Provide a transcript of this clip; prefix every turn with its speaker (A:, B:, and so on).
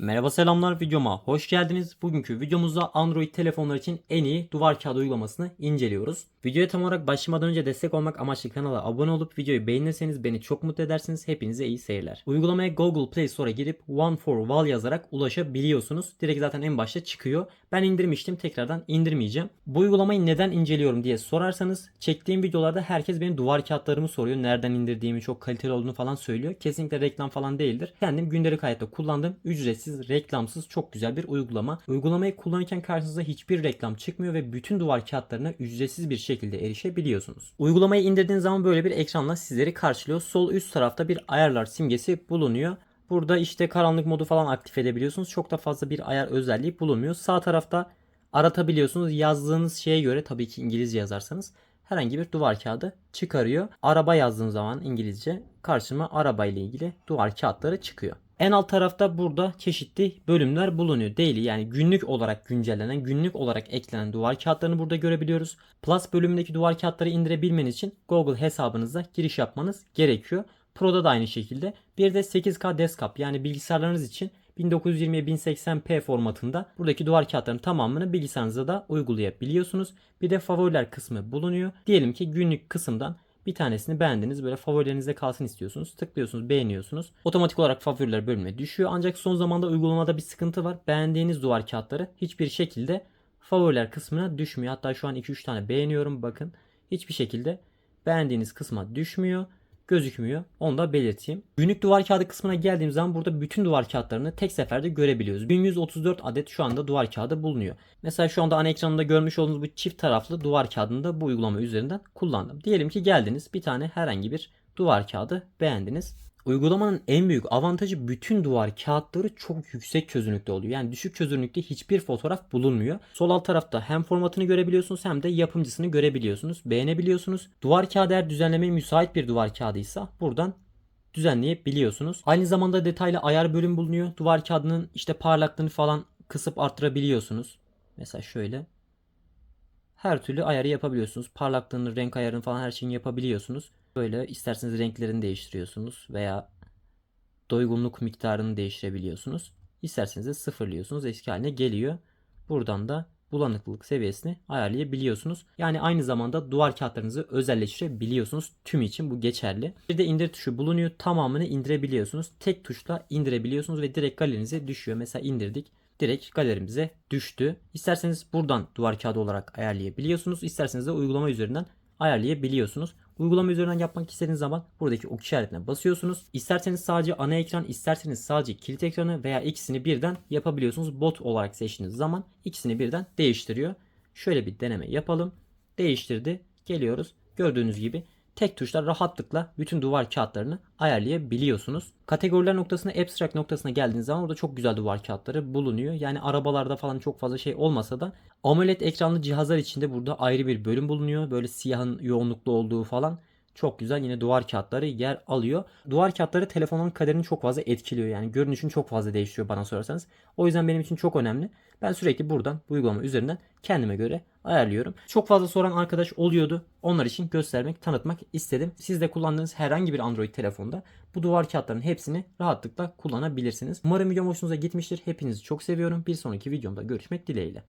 A: Merhaba selamlar videoma hoş geldiniz. Bugünkü videomuzda Android telefonlar için en iyi duvar kağıdı uygulamasını inceliyoruz. Videoya tam olarak başlamadan önce destek olmak amaçlı kanala abone olup videoyu beğenirseniz beni çok mutlu edersiniz. Hepinize iyi seyirler. Uygulamaya Google Play Store'a girip One for Wall yazarak ulaşabiliyorsunuz. Direkt zaten en başta çıkıyor. Ben indirmiştim tekrardan indirmeyeceğim. Bu uygulamayı neden inceliyorum diye sorarsanız çektiğim videolarda herkes benim duvar kağıtlarımı soruyor. Nereden indirdiğimi çok kaliteli olduğunu falan söylüyor. Kesinlikle reklam falan değildir. Kendim gündelik hayatta kullandığım ücretsiz, reklamsız çok güzel bir uygulama. Uygulamayı kullanırken karşınıza hiçbir reklam çıkmıyor ve bütün duvar kağıtlarına ücretsiz bir şekilde erişebiliyorsunuz. Uygulamayı indirdiğiniz zaman böyle bir ekranla sizleri karşılıyor. Sol üst tarafta bir ayarlar simgesi bulunuyor. Burada işte karanlık modu falan aktif edebiliyorsunuz. Çok da fazla bir ayar özelliği bulunmuyor. Sağ tarafta aratabiliyorsunuz. Yazdığınız şeye göre tabii ki İngilizce yazarsanız herhangi bir duvar kağıdı çıkarıyor. Araba yazdığım zaman İngilizce karşıma araba ile ilgili duvar kağıtları çıkıyor. En alt tarafta burada çeşitli bölümler bulunuyor. Daily yani günlük olarak güncellenen, günlük olarak eklenen duvar kağıtlarını burada görebiliyoruz. Plus bölümündeki duvar kağıtları indirebilmeniz için Google hesabınıza giriş yapmanız gerekiyor. Pro'da da aynı şekilde. Bir de 8K desktop yani bilgisayarlarınız için 1920 1080p formatında buradaki duvar kağıtlarının tamamını bilgisayarınıza da uygulayabiliyorsunuz. Bir de favoriler kısmı bulunuyor. Diyelim ki günlük kısımdan bir tanesini beğendiniz böyle favorilerinizde kalsın istiyorsunuz. Tıklıyorsunuz beğeniyorsunuz. Otomatik olarak favoriler bölümüne düşüyor. Ancak son zamanda uygulamada bir sıkıntı var. Beğendiğiniz duvar kağıtları hiçbir şekilde favoriler kısmına düşmüyor. Hatta şu an 2-3 tane beğeniyorum bakın. Hiçbir şekilde beğendiğiniz kısma düşmüyor gözükmüyor. Onu da belirteyim. Günlük duvar kağıdı kısmına geldiğim zaman burada bütün duvar kağıtlarını tek seferde görebiliyoruz. 1134 adet şu anda duvar kağıdı bulunuyor. Mesela şu anda ana ekranında görmüş olduğunuz bu çift taraflı duvar kağıdını da bu uygulama üzerinden kullandım. Diyelim ki geldiniz bir tane herhangi bir duvar kağıdı beğendiniz. Uygulamanın en büyük avantajı bütün duvar kağıtları çok yüksek çözünürlükte oluyor. Yani düşük çözünürlükte hiçbir fotoğraf bulunmuyor. Sol alt tarafta hem formatını görebiliyorsunuz hem de yapımcısını görebiliyorsunuz. Beğenebiliyorsunuz. Duvar kağıdı eğer düzenlemeye müsait bir duvar kağıdıysa buradan düzenleyebiliyorsunuz. Aynı zamanda detaylı ayar bölüm bulunuyor. Duvar kağıdının işte parlaklığını falan kısıp arttırabiliyorsunuz. Mesela şöyle. Her türlü ayarı yapabiliyorsunuz. Parlaklığını, renk ayarını falan her şeyini yapabiliyorsunuz. Böyle isterseniz renklerini değiştiriyorsunuz veya doygunluk miktarını değiştirebiliyorsunuz. İsterseniz de sıfırlıyorsunuz. Eski haline geliyor. Buradan da bulanıklık seviyesini ayarlayabiliyorsunuz. Yani aynı zamanda duvar kağıtlarınızı özelleştirebiliyorsunuz. Tüm için bu geçerli. Bir de indir tuşu bulunuyor. Tamamını indirebiliyorsunuz. Tek tuşla indirebiliyorsunuz ve direkt galerinize düşüyor. Mesela indirdik. Direkt galerimize düştü. İsterseniz buradan duvar kağıdı olarak ayarlayabiliyorsunuz. İsterseniz de uygulama üzerinden ayarlayabiliyorsunuz. Uygulama üzerinden yapmak istediğiniz zaman buradaki ok işaretine basıyorsunuz. İsterseniz sadece ana ekran, isterseniz sadece kilit ekranı veya ikisini birden yapabiliyorsunuz. Bot olarak seçtiğiniz zaman ikisini birden değiştiriyor. Şöyle bir deneme yapalım. Değiştirdi. Geliyoruz. Gördüğünüz gibi tek tuşla rahatlıkla bütün duvar kağıtlarını ayarlayabiliyorsunuz. Kategoriler noktasına, abstract noktasına geldiğiniz zaman orada çok güzel duvar kağıtları bulunuyor. Yani arabalarda falan çok fazla şey olmasa da AMOLED ekranlı cihazlar içinde burada ayrı bir bölüm bulunuyor. Böyle siyahın yoğunluklu olduğu falan. Çok güzel yine duvar kağıtları yer alıyor. Duvar kağıtları telefonun kaderini çok fazla etkiliyor. Yani görünüşünü çok fazla değiştiriyor bana sorarsanız. O yüzden benim için çok önemli. Ben sürekli buradan bu uygulama üzerinden kendime göre ayarlıyorum. Çok fazla soran arkadaş oluyordu. Onlar için göstermek, tanıtmak istedim. Siz de kullandığınız herhangi bir Android telefonda bu duvar kağıtlarının hepsini rahatlıkla kullanabilirsiniz. Umarım videom hoşunuza gitmiştir. Hepinizi çok seviyorum. Bir sonraki videomda görüşmek dileğiyle.